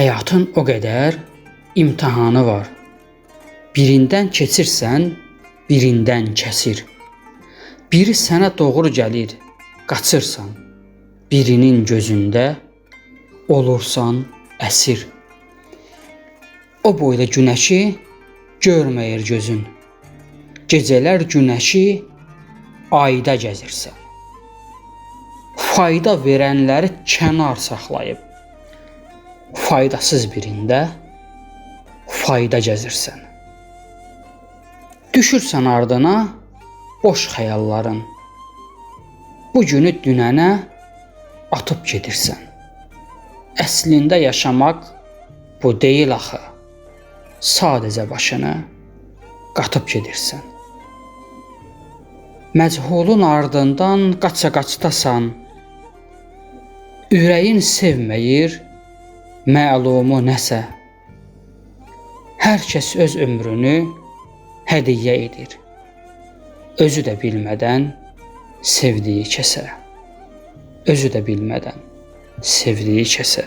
Həyatın o qədər imtahanı var. Birindən keçirsən, birindən kəsir. Biri sənə doğru gəlir, qaçırsan. Birinin gözündə olursan əsir. O boyda günəşi görməyir gözün. Gecələr günəşi ayda gəzirsən. Fayda verənləri kənar saxlayıb faydasız birində fayda gəzirsən. Düşürsən ardına boş xəyalların. Bu günü dünənə atıb gedirsən. Əslində yaşamaq bu deyil axı. Sadəcə başını qatıb gedirsən. Məchulun ardından qaça-qaçdasan. Ürəyin sevməyir, məlumu nəsə. Hər kəs öz ömrünü hədiyyə edir. Özü də bilmədən sevdiyi kəsə. Özü də bilmədən sevdiyi kəsə.